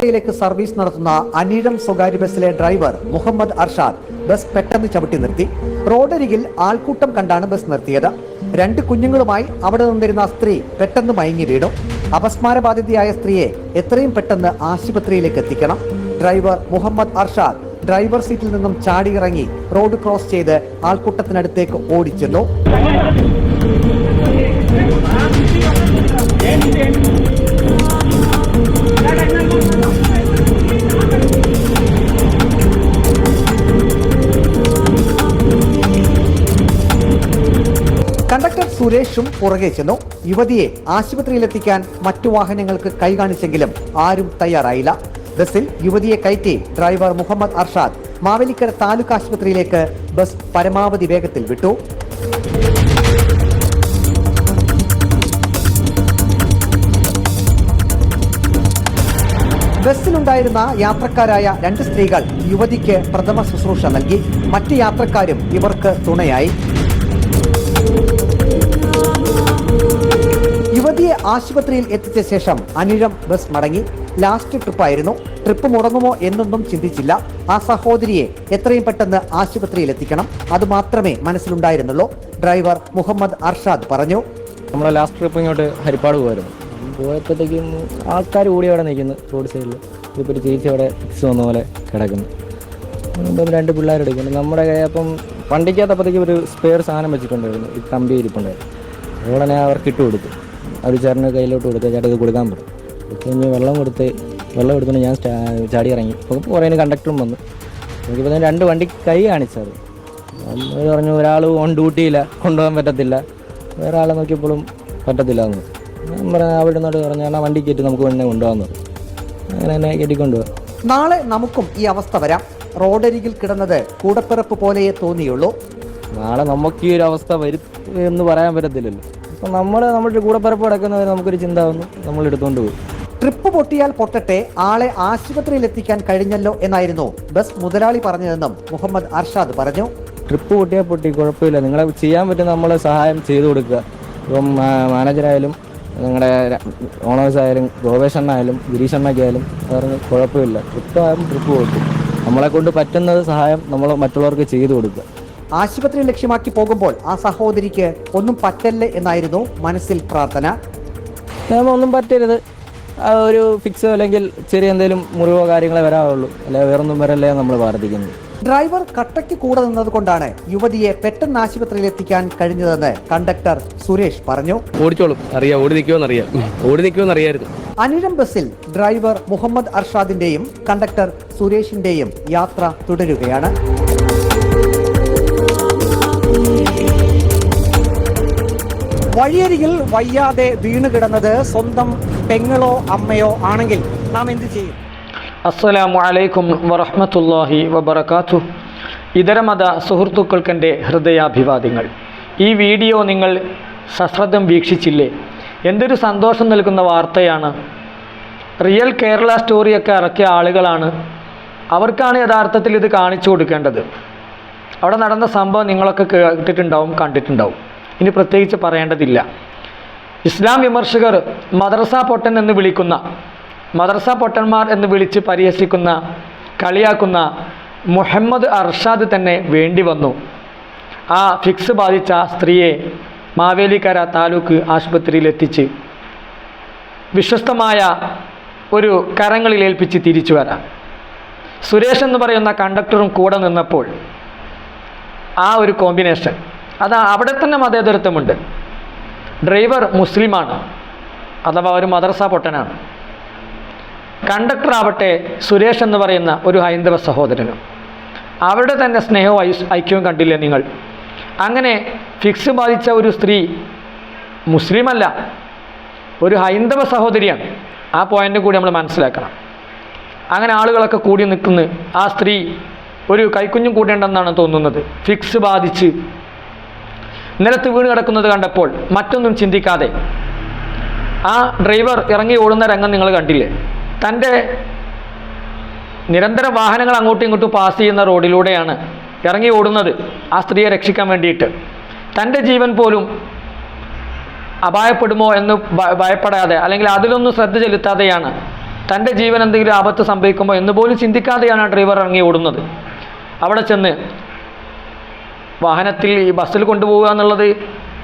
ആലപ്പുഴയിലേക്ക് service നടത്തുന്ന അനീഴം സ്വകാര്യ ബസ്സിലെ ഡ്രൈവർ മുഹമ്മദ് അർഷാദ് ബസ് പെട്ടെന്ന് ചവിട്ടി നിർത്തി. റോഡരികിൽ ആൾക്കൂട്ടം കണ്ടാണ് ബസ് നിർത്തിയത്. രണ്ട് കുഞ്ഞുങ്ങളുമായി അവിടെ നിന്നിരുന്ന സ്ത്രീ പെട്ടെന്ന് മയങ്ങി വീണു. അപസ്മാരബാധിതയായ സ്ത്രീയെ എത്രയും പെട്ടെന്ന് ആശുപത്രിയിലേക്ക് എത്തിക്കണം. ഡ്രൈവർ മുഹമ്മദ് അർഷാദ് ഡ്രൈവർ സീറ്റിൽ നിന്നും ചാടിയിറങ്ങി റോഡ് ക്രോസ് ചെയ്ത് ആൾക്കൂട്ടത്തിനടുത്തേക്ക് ഓടിച്ചെന്നു. സുരേഷും പുറകെ ചെന്നു. യുവതിയെ ആശുപത്രിയിലെത്തിക്കാൻ മറ്റു വാഹനങ്ങൾക്ക് കൈകാണിച്ചെങ്കിലും ആരും തയ്യാറായില്ല. ബസ്സിൽ യുവതിയെ കയറ്റി ഡ്രൈവർ മുഹമ്മദ് അർഷാദ് മാവേലിക്കര താലൂക്ക് ആശുപത്രിയിലേക്ക് ബസ് പരമാവധി വേഗത്തിൽ വിട്ടു. ബസ്സിലുണ്ടായിരുന്ന യാത്രക്കാരായ രണ്ട് സ്ത്രീകൾ യുവതിക്ക് പ്രഥമ ശുശ്രൂഷ നൽകി. മറ്റ് യാത്രക്കാരും ഇവർക്ക് തുണയായി. യുവതിയെ ആശുപത്രിയിൽ എത്തിച്ച ശേഷം അനിഴം ബസ് മടങ്ങി. ലാസ്റ്റ് ട്രിപ്പായിരുന്നു. ട്രിപ്പ് മുടങ്ങുമോ എന്നൊന്നും ചിന്തിച്ചില്ല. ആ സഹോദരിയെ എത്രയും പെട്ടെന്ന് ആശുപത്രിയിൽ എത്തിക്കണം. അത് മാത്രമേ മനസ്സിലുണ്ടായിരുന്നുള്ളൂ. ഡ്രൈവർ മുഹമ്മദ് അർഷാദ് പറഞ്ഞു. നമ്മളെ ലാസ്റ്റ് ട്രിപ്പ് ഇങ്ങോട്ട് ഹരിപ്പാട് പോയിരുന്നു പോയപ്പോഴത്തേക്കും ആൾക്കാർ കൂടി അവിടെ നിൽക്കുന്നു റോഡ് സൈഡിൽ ഇപ്പോൾ ഒരു ചേച്ചി അവിടെ ഫിക്സ് വന്ന പോലെ കിടക്കുന്നു. ഇപ്പം രണ്ട് പിള്ളേരെടുക്കുന്നു നമ്മുടെ അപ്പം വണ്ടിക്കകത്തപ്പോഴത്തേക്കും ഒരു സ്പെയർ സാധനം വെച്ചിട്ടുണ്ടായിരുന്നു. ഈ കമ്പി ഇരിപ്പുണ്ടായിരുന്നു. ഉടനെ അവർക്ക് ഇട്ട് കൊടുത്തു അവർ ചേട്ടന്റെ കയ്യിലോട്ട് കൊടുത്ത് ചേട്ടൻ ഇത് കൊടുക്കാൻ പറ്റും കഴിഞ്ഞ് വെള്ളം കൊടുത്ത് വെള്ളം എടുത്തുകൊണ്ട് ഞാൻ സ്റ്റാ- ചാടി ഇറങ്ങി. അപ്പോൾ കുറേ കണ്ടക്ടറും വന്നു. എനിക്കിപ്പോൾ ഞാൻ രണ്ട് വണ്ടി കൈ കാണിച്ചത്. അവർ പറഞ്ഞു ഒരാൾ ഓൺ ഡ്യൂട്ടിയില്ല കൊണ്ടുപോകാൻ പറ്റത്തില്ല. വേറെ ആളെ നോക്കിയപ്പോഴും പറ്റത്തില്ല എന്ന്. ഞാൻ പറഞ്ഞു അവിടെ നിന്നോട് പറഞ്ഞു ആ വണ്ടി കയറ്റി നമുക്ക് വേണമെങ്കിൽ കൊണ്ടുപോകാമെന്ന്. പറഞ്ഞു അങ്ങനെ തന്നെ കയറ്റിക്കൊണ്ടുപോകാം നാളെ നമുക്കും ഈ അവസ്ഥ വരാം. റോഡരികിൽ കിടന്നത് കൂടപ്പിറപ്പ് പോലെയേ തോന്നിയുള്ളൂ. നാളെ നമുക്ക് ഈ ഒരു അവസ്ഥ വരും എന്ന് പറയാൻ പറ്റത്തില്ലല്ലോ. അപ്പം നമ്മൾ നമ്മുടെ കൂടെ പരപ്പ് കിടക്കുന്നവർ നമുക്കൊരു ചിന്ത വന്നു. നമ്മൾ എടുത്തുകൊണ്ട് പോകും ട്രിപ്പ് പൊട്ടിയാൽ പൊട്ടട്ടെ ആളെ ആശുപത്രിയിൽ എത്തിക്കാൻ കഴിഞ്ഞല്ലോ എന്നായിരുന്നു ബസ് മുതലാളി പറഞ്ഞതെന്നും മുഹമ്മദ് അർഷാദ് പറഞ്ഞു. ട്രിപ്പ് പൊട്ടിയാൽ പൊട്ടി കുഴപ്പമില്ല. നിങ്ങളെ ചെയ്യാൻ പറ്റുന്ന നമ്മളെ സഹായം ചെയ്തു കൊടുക്കുക. ഇപ്പം മാനേജരായാലും മാനേജറായാലും നിങ്ങളുടെ ഓണേഴ്സ് ആയാലും ഗോപേഷണ്ണായാലും ഗിരീഷണ്ണയ്ക്കായാലും പറഞ്ഞ് കുഴപ്പമില്ല. ട്രിപ്പ് ആയാലും ട്രിപ്പ് പൊട്ടും. നമ്മളെ കൊണ്ട് പറ്റുന്നത് സഹായം നമ്മൾ മറ്റുള്ളവർക്ക് ചെയ്തു കൊടുക്കുക. ആശുപത്രി ലക്ഷ്യമാക്കി പോകുമ്പോൾ ആ സഹോദരിക്ക് ഒന്നും പറ്റല്ലേ എന്നായിരുന്നു മനസ്സിൽ പ്രാർത്ഥന. ഒന്നും പറ്റരുത്. ഒരു ഫിക്സ് അല്ലെങ്കിൽ ചെറിയ എന്തെങ്കിലും മുറിവോ കാര്യങ്ങളെ വരാറുള്ളൂ അല്ലെ വേറൊന്നും വരല്ലേ നമ്മൾ പ്രാർത്ഥിക്കുന്നത് ഡ്രൈവർ കട്ടയ്ക്ക് കൂടെ നിന്നതുകൊണ്ടാണ് യുവതിയെ പെട്ടെന്ന് ആശുപത്രിയിൽ എത്തിക്കാൻ കഴിഞ്ഞതെന്ന് കണ്ടക്ടർ സുരേഷ് പറഞ്ഞു. ഓടിച്ചോളും. അറിയാം ഓടി നിൽക്കുമെന്ന് അറിയാം. ഓടി നിൽക്കുമെന്ന് അറിയായിരുന്നു. അനിഴം ബസ്സിൽ ഡ്രൈവർ മുഹമ്മദ് അർഷാദിന്റെയും കണ്ടക്ടർ സുരേഷിന്റെയും യാത്ര തുടരുകയാണ്. വഴിയരികിൽ വയ്യാതെ വീണു കിടന്നത് സ്വന്തം പെങ്ങളോ അമ്മയോ ആണെങ്കിൽ നാം എന്ത് ചെയ്യും? അസ്സലാമു അലൈക്കും വറഹ്മത്തുള്ളാഹി വബറകാത്തു. ഇതരമത സുഹൃത്തുക്കൾക്കെന്റെ ഹൃദയാഭിവാദ്യങ്ങൾ. ഈ വീഡിയോ നിങ്ങൾ സശ്രദ്ധം വീക്ഷിച്ചില്ലേ? എന്തൊരു സന്തോഷം നൽകുന്ന വാർത്തയാണ്. റിയൽ കേരള സ്റ്റോറിയൊക്കെ ഇറക്കിയ ആളുകളാണ്. അവർക്കാണ് യഥാർത്ഥത്തിൽ ഇത് കാണിച്ചു കൊടുക്കേണ്ടത്. അവിടെ നടന്ന സംഭവം നിങ്ങളൊക്കെ കേട്ടിട്ടുണ്ടാവും കണ്ടിട്ടുണ്ടാവും. ഇനി പ്രത്യേകിച്ച് പറയേണ്ടതില്ല. ഇസ്ലാം വിമർശകർ മദ്രസ പൊട്ടൻ എന്ന് വിളിക്കുന്ന മദ്രസ പൊട്ടന്മാർ എന്ന് വിളിച്ച് പരിഹസിക്കുന്ന കളിയാക്കുന്ന മുഹമ്മദ് അർഷാദ് തന്നെ വേണ്ടി വന്നു. ആ ഫിക്സ് ബാധിച്ച സ്ത്രീയെ മാവേലിക്കര താലൂക്ക് ആശുപത്രിയിൽ എത്തിച്ച് വിശ്വസ്തമായ ഒരു കരങ്ങളിൽ ഏൽപ്പിച്ച് തിരിച്ചു വരാം. സുരേഷ് എന്ന് പറയുന്ന കണ്ടക്ടറും കൂടെ നിന്നപ്പോൾ ആ ഒരു കോമ്പിനേഷൻ അത് അവിടെ തന്നെ മതേതരത്വമുണ്ട്. ഡ്രൈവർ മുസ്ലിമാണ് അഥവാ ഒരു മദർസ പൊട്ടനാണ്. കണ്ടക്ടർ ആവട്ടെ സുരേഷ് എന്ന് പറയുന്ന ഒരു ഹൈന്ദവ സഹോദരനും. അവരുടെ തന്നെ സ്നേഹവും ഐക്യവും കണ്ടില്ലേ നിങ്ങൾ? അങ്ങനെ ഫിക്സ് ബാധിച്ച ഒരു സ്ത്രീ മുസ്ലിമല്ല ഒരു ഹൈന്ദവ സഹോദരിയാണ്. ആ പോയിന്റ് കൂടി നമ്മൾ മനസ്സിലാക്കണം. അങ്ങനെ ആളുകളൊക്കെ കൂടി നിൽക്കുന്ന. ആ സ്ത്രീ ഒരു കൈക്കുഞ്ഞും കൂടേണ്ടെന്നാണ് തോന്നുന്നത്. ഫിക്സ് ബാധിച്ച് നിലത്ത് വീണ് കിടക്കുന്നത് കണ്ടപ്പോൾ മറ്റൊന്നും ചിന്തിക്കാതെ. ആ ഡ്രൈവർ ഇറങ്ങി ഓടുന്ന രംഗം നിങ്ങൾ കണ്ടില്ലേ? തന്റെ നിരന്തര വാഹനങ്ങൾ അങ്ങോട്ടും ഇങ്ങോട്ടും പാസ് ചെയ്യുന്ന റോഡിലൂടെയാണ് ഇറങ്ങി ഓടുന്നത് ആ സ്ത്രീയെ രക്ഷിക്കാൻ വേണ്ടിയിട്ട്. തന്റെ ജീവൻ പോലും അപായപ്പെടുമോ എന്ന് ഭയപ്പെടാതെ അല്ലെങ്കിൽ അതിലൊന്നും ശ്രദ്ധ ചെലുത്താതെയാണ് തന്റെ ജീവൻ എന്തെങ്കിലും ആപത്ത് സംഭവിക്കുമോ എന്ന് പോലും ചിന്തിക്കാതെയാണ് ആ ഡ്രൈവർ ഇറങ്ങി ഓടുന്നത്. അവിടെ ചെന്ന് വാഹനത്തിൽ ഈ ബസ്സിൽ കൊണ്ടുപോവുക എന്നുള്ളത്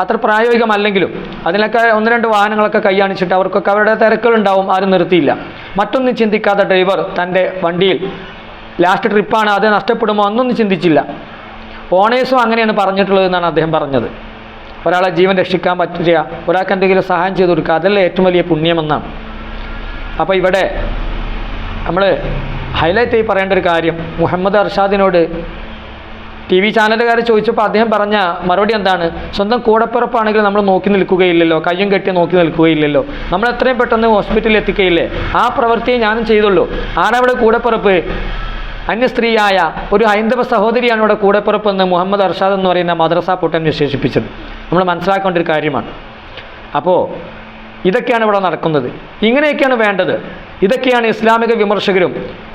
അത്ര പ്രായോഗികമല്ലെങ്കിലും അതിനൊക്കെ ഒന്ന് രണ്ട് വാഹനങ്ങളൊക്കെ കൈയാണിച്ചിട്ട് അവർക്കൊക്കെ അവരുടെ തിരക്കുകളുണ്ടാവും ആരും നിർത്തിയില്ല. മറ്റൊന്നും ചിന്തിക്കാത്ത ഡ്രൈവർ തന്റെ വണ്ടിയിൽ ലാസ്റ്റ് ട്രിപ്പാണ് അത് നഷ്ടപ്പെടുമോ അന്നൊന്നും ചിന്തിച്ചില്ല. ഓണേഴ്സും അങ്ങനെയാണ് പറഞ്ഞിട്ടുള്ളത് എന്നാണ് അദ്ദേഹം പറഞ്ഞത്. ഒരാളെ ജീവൻ രക്ഷിക്കാൻ പറ്റില്ല ഒരാൾക്ക് എന്തെങ്കിലും സഹായം ചെയ്തു കൊടുക്കുക അതല്ലേ ഏറ്റവും വലിയ പുണ്യമെന്നാണ്. അപ്പോൾ ഇവിടെ നമ്മൾ ഹൈലൈറ്റ് ചെയ്ത് പറയേണ്ട ഒരു കാര്യം മുഹമ്മദ് അർഷാദിനോട് ടി വി ചാനലുകാർ ചോദിച്ചപ്പോൾ അദ്ദേഹം പറഞ്ഞ മറുപടി എന്താണ്? സ്വന്തം കൂടപ്പിറപ്പാണെങ്കിൽ നമ്മൾ നോക്കി നിൽക്കുകയില്ലല്ലോ കയ്യും കെട്ടി നോക്കി നിൽക്കുകയില്ലല്ലോ. നമ്മൾ എത്രയും പെട്ടെന്ന് ഹോസ്പിറ്റലിൽ എത്തിക്കുകയില്ലേ? ആ പ്രവൃത്തിയെ ഞാനും ചെയ്തുള്ളൂ. ആരവിടെ കൂടപ്പിറപ്പ്? അന്യ സ്ത്രീയായ ഒരു ഹൈന്ദവ സഹോദരിയാണ് ഇവിടെ കൂടപ്പിറപ്പ് എന്ന് മുഹമ്മദ് അർഷാദ് എന്ന് പറയുന്ന മദ്രസ പൊട്ടൻ വിശേഷിപ്പിച്ചത്. നമ്മൾ മനസ്സിലാക്കേണ്ട ഒരു കാര്യമാണ്. അപ്പോൾ ഇതൊക്കെയാണ് ഇവിടെ നടക്കുന്നത്. ഇങ്ങനെയൊക്കെയാണ് വേണ്ടത്. ഇതൊക്കെയാണ് ഇസ്ലാമിക വിമർശകരും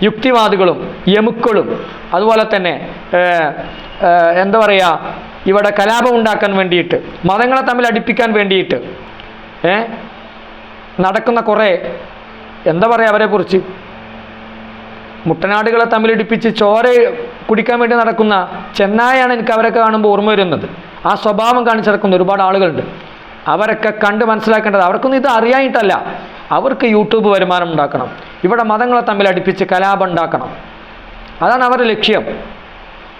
യുക്തിവാദികളും യമുക്കളും അതുപോലെ തന്നെ എന്താ പറയുക ഇവിടെ കലാപം ഉണ്ടാക്കാൻ വേണ്ടിയിട്ട് മതങ്ങളെ തമ്മിൽ അടിപ്പിക്കാൻ വേണ്ടിയിട്ട് നടക്കുന്ന കുറേ എന്താ പറയുക അവരെക്കുറിച്ച് മുട്ടനാടുകളെ തമ്മിലിടിപ്പിച്ച് ചോര കുടിക്കാൻ വേണ്ടി നടക്കുന്ന ചെന്നായാണ് എനിക്ക് അവരൊക്കെ കാണുമ്പോൾ ഓർമ്മ വരുന്നത്. ആ സ്വഭാവം കാണിച്ച് നടക്കുന്ന ഒരുപാട് ആളുകളുണ്ട്. അവരൊക്കെ കണ്ട് മനസ്സിലാക്കേണ്ടത് അവർക്കൊന്നും ഇത് അറിയായിട്ടല്ല അവർക്ക് യൂട്യൂബ് വരുമാനം ഉണ്ടാക്കണം. ഇവിടെ മതങ്ങളെ തമ്മിൽ അടുപ്പിച്ച് കലാപം ഉണ്ടാക്കണം. അതാണ് അവരുടെ ലക്ഷ്യം.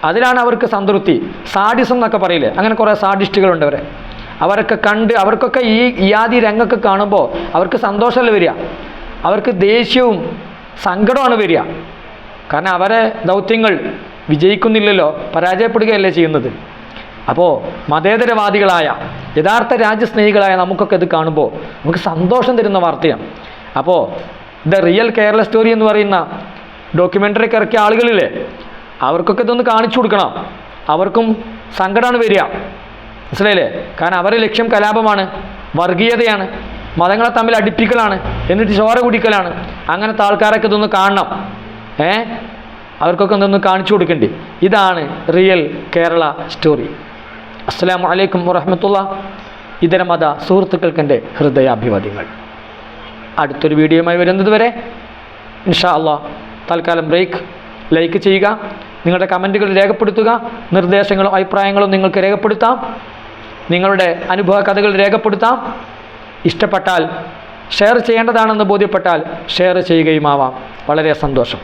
അതിലാണ് അവർക്ക് സംതൃപ്തി. സാഡിസം എന്നൊക്കെ പറയില്ലേ? അങ്ങനെ കുറേ സാഡിസ്റ്റുകളുണ്ട് അവരെ. അവരൊക്കെ കണ്ട് അവർക്കൊക്കെ ഈ ഇയാദി രംഗൊക്കെ കാണുമ്പോൾ അവർക്ക് സന്തോഷമല്ല വരിക? അവർക്ക് ദേഷ്യവും സങ്കടമാണ് വരിക. കാരണം അവരെ ദൗത്യങ്ങൾ വിജയിക്കുന്നില്ലല്ലോ പരാജയപ്പെടുകയല്ലേ ചെയ്യുന്നത്? അപ്പോൾ മതേതരവാദികളായ യഥാർത്ഥ രാജ്യസ്നേഹികളായ നമുക്കൊക്കെ ഇത് കാണുമ്പോൾ നമുക്ക് സന്തോഷം തരുന്ന വാർത്തയാണ്. അപ്പോൾ ദ റിയൽ കേരള സ്റ്റോറി എന്ന് പറയുന്ന ഡോക്യുമെന്ററി ഇറക്കിയ ആളുകളില്ലേ അവർക്കൊക്കെ ഇതൊന്ന് കാണിച്ചു കൊടുക്കണം. അവർക്കും സങ്കടമാണ് വരിക. മനസ്സിലായില്ലേ? കാരണം അവരുടെ ലക്ഷ്യം കലാപമാണ് വർഗീയതയാണ് മതങ്ങളെ തമ്മിൽ അടുപ്പിക്കലാണ് എന്നിട്ട് ചോര കുടിക്കലാണ്. അങ്ങനത്തെ ആൾക്കാരൊക്കെ ഇതൊന്ന് കാണണം. ഏ? അവർക്കൊക്കെ ഇതൊന്ന് കാണിച്ചു കൊടുക്കേണ്ടി. ഇതാണ് റിയൽ കേരള സ്റ്റോറി. അസ്സാം വലൈക്കും വറഹമത്തുള്ള ഇതര മത സുഹൃത്തുക്കൾക്കെന്റെ ഹൃദയാഭിവാദ്യങ്ങൾ. അടുത്തൊരു വീഡിയോയുമായി വരുന്നത് വരെ ഇൻഷാ അള്ളാ തൽക്കാലം ബ്രേക്ക്. ലൈക്ക് ചെയ്യുക നിങ്ങളുടെ കമന്റുകൾ രേഖപ്പെടുത്തുക നിർദ്ദേശങ്ങളും അഭിപ്രായങ്ങളും നിങ്ങൾക്ക് രേഖപ്പെടുത്താം. നിങ്ങളുടെ അനുഭവ കഥകൾ രേഖപ്പെടുത്താം. ഇഷ്ടപ്പെട്ടാൽ ഷെയർ ചെയ്യേണ്ടതാണെന്ന് ബോധ്യപ്പെട്ടാൽ ഷെയർ ചെയ്യുകയുമാവാം. വളരെ സന്തോഷം.